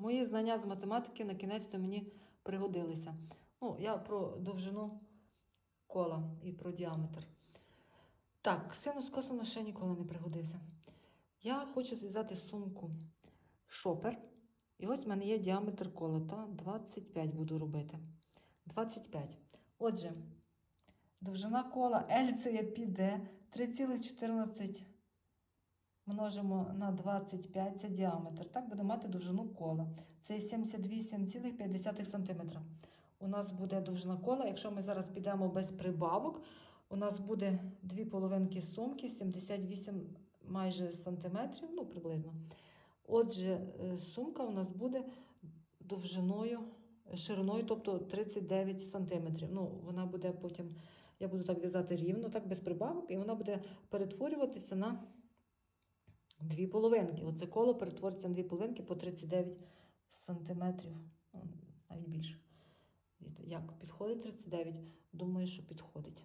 мої знання з математики на кінець то мені пригодилися. Ну, я про довжину кола і про діаметр. Так, синус косинус ще ніколи не пригодився. Я хочу зв'язати сумку шопер. І ось в мене є діаметр кола, та 25 буду робити. 25. Отже, довжина кола L це піде 3,14 множимо на 25, це діаметр. Так буде мати довжину кола. Це 78,5 см. У нас буде довжина кола. Якщо ми зараз підемо без прибавок, у нас буде дві половинки сумки, 78 майже сантиметрів, ну приблизно. Отже, е, сумка у нас буде довжиною, шириною, тобто 39 сантиметрів. Ну, вона буде потім, я буду так в'язати рівно, так без прибавок, і вона буде перетворюватися на дві половинки. Оце коло перетвориться на дві половинки по 39 сантиметрів, ну, навіть більше. Як підходить 39? Думаю, що підходить.